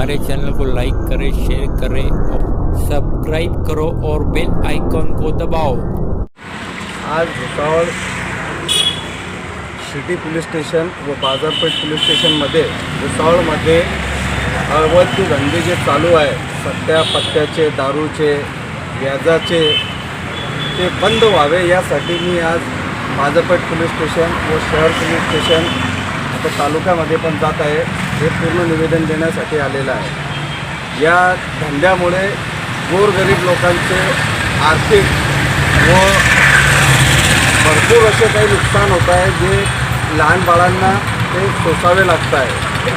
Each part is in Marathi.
हमारे चैनल को लाइक करें शेयर करें और सब्सक्राइब करो और बेल आइकॉन को दबाओ। आज भुसावळ सिटी पोलीस स्टेशन व बाजारपेठ पोलीस स्टेशनमध्ये भुसावळमध्ये अवैध धंदे जे चालू आहे सट्ट्या पत्त्याचे दारूचे व्याजाचे ते बंद व्हावे यासाठी मी आज बाजारपेठ पोलीस स्टेशन व शहर पोलीस स्टेशन आता तालुक्यामध्ये पण जात आहे. हे पूर्ण निवेदन देण्यासाठी आलेलं आहे. या धंद्यामुळे गोरगरीब लोकांचे आर्थिक व भरपूर असे काही नुकसान होत आहे जे लहान बाळांना ते सोसावे लागत आहे.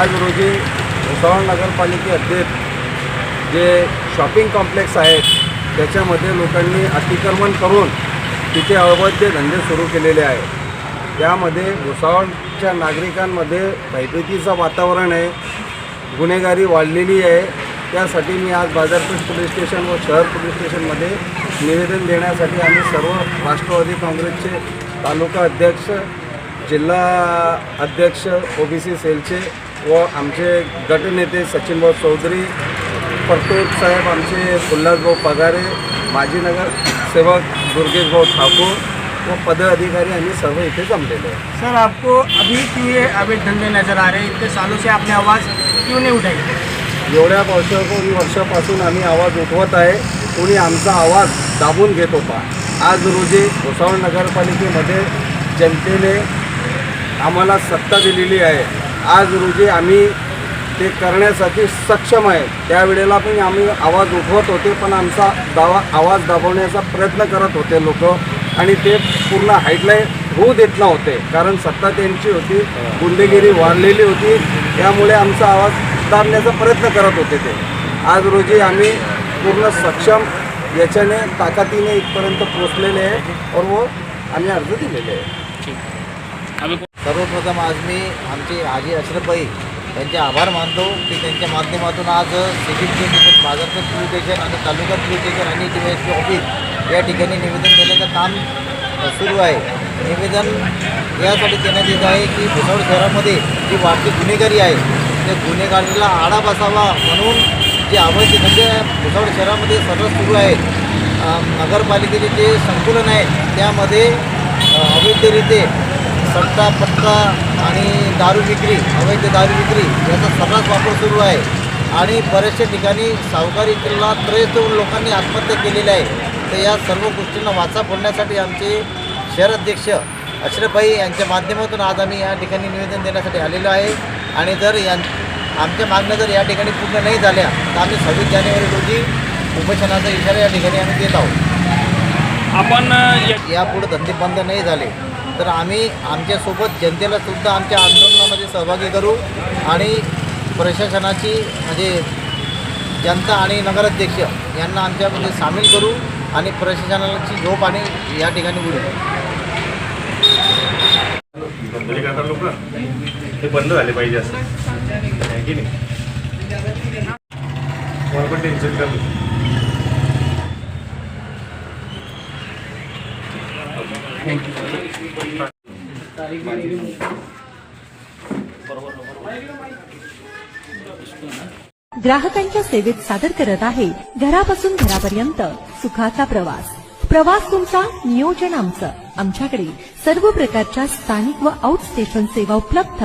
आज रोजी भुसावळ नगरपालिके अध्यक्ष जे शॉपिंग कॉम्प्लेक्स आहेत त्याच्यामध्ये लोकांनी अतिक्रमण करून तिथे अवैध धंदे सुरू केलेले आहेत. त्यामध्ये भुसावळच्या नागरिकांमध्ये भयभीतीचं वातावरण आहे गुन्हेगारी वाढलेली आहे. त्यासाठी मी आज बाजारपेठ पोलीस स्टेशन व शहर पोलीस स्टेशनमध्ये निवेदन देण्यासाठी आम्ही सर्व राष्ट्रवादी काँग्रेसचे तालुका अध्यक्ष जिल्हा अध्यक्ष ओबीसी सेलचे व आमचे गटनेते सचिनभाऊ चौधरी परतोद साहेब आमचे उल्हासभाऊ पगारे माजी नगर सेवक दुर्गेशभाऊ ठाकूर व पदाधिकारी आम्ही सर्व इथे जमलेले आहे सर आपको अभी क्यों ये अवैध धंधे नजर आ रहे हैं इतने सालों से आपने आवाज़ क्यों नहीं उठाई? एवढ्या वर्ष वर्षापासून आम्ही आवाज उठवत आहे कोणी आमचा आवाज दाबून घेत होता. आज रोजी भुसावळ नगरपालिकेमध्ये जनतेने आम्हाला सत्ता दिलेली आहे. आज रोजी आम्ही ते करण्यासाठी सक्षम आहे. त्यावेळेला पण आम्ही आवाज उठवत होते पण आमचा दावा आवाज दाबवण्याचा प्रयत्न करत होते लोक. आणि ते पूर्ण हाईटलाईन होऊ देत नव्हते. कारण सत्ता त्यांची होती गुंडेगिरी वाढलेली होती. त्यामुळे आमचा आवाज दाबण्याचा प्रयत्न करत होते ते. आज रोजी आम्ही पूर्ण सक्षम याच्याने ताकदीने इथपर्यंत पोचलेले आहे. और व आम्ही अर्ज दिलेले आहे. सर्वप्रथम आज मी आमचे आजी अशरफबाई त्यांचे आभार मानतो. की त्यांच्या माध्यमातून आज सिटी पोलीस बाजारपेठ पोलीस स्टेशन आणि तालुका पोलीस स्टेशन आणि डी एस पी ऑफिस या ठिकाणी निवेदन देण्याचं काम सुरू आहे. निवेदन यासाठी देण्यात येत आहे की भुसावळ शहरामध्ये जी वाढती गुन्हेगारी आहे त्या गुन्हेगारीला आळा बसावा म्हणून जे आवश्यक धंदे म्हणजे भुसावळ शहरामध्ये सर्व सुरू आहेत नगरपालिकेचे जे संकुलन आहे त्यामध्ये अवैधरित्या सट्टा पट्टा आणि दारू विक्री अवैध दारू विक्री याचा सर्रास वापर सुरू आहे. आणि बऱ्याचशा ठिकाणी सावकारी किल्ला त्रयस्थ लोकांनी आत्महत्या केलेल्या आहे. तर या सर्व गोष्टींना वाचा फोडण्यासाठी आमचे शहर अध्यक्ष अशरफभाई यांच्या माध्यमातून आज आम्ही या ठिकाणी निवेदन देण्यासाठी आलेलो आहे. आणि जर यां आमच्या मागण्या जर या ठिकाणी पूर्ण नाही झाल्या तर आम्ही सव्वीस जानेवारी रोजी उपोषणाचा इशारा या ठिकाणी आम्ही देत आहोत. आपण यापुढे धंदे बंद नाही झाले तर आम्ही आमच्यासोबत जनतेला सुद्धा आमच्या आंदोलनामध्ये सहभागी करू आणि प्रशासनाची म्हणजे जनता आणि नगराध्यक्ष यांना आमच्यामध्ये सामील करू. आणि प्रशासनाची झोप आणि या ठिकाणी उडू. धंदे करतात लोक. ते बंद झाले पाहिजे असं. आहे की नाही? मला पण टेन्शन कमी. ग्राहकांच्या सेवेत सादर करत आहे घरापासून घरापर्यंत. सुखाचा प्रवास. प्रवास तुमचा नियोजन आमचं. आमच्याकडे सर्व प्रकारच्या स्थानिक व आउट स्टेशन सेवा उपलब्ध.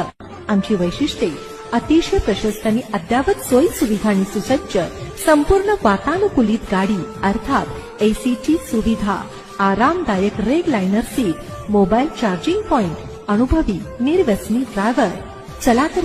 आमची वैशिष्ट्ये अतिशय प्रशस्त आणि अद्यावत सोयी सुविधांनी सुसज्ज संपूर्ण वातानुकूलित गाडी अर्थात एसीची सुविधा आरामदायक recliner seat mobile charging point अनुभवी निर्व्यसनी ड्रायव्हर चला तर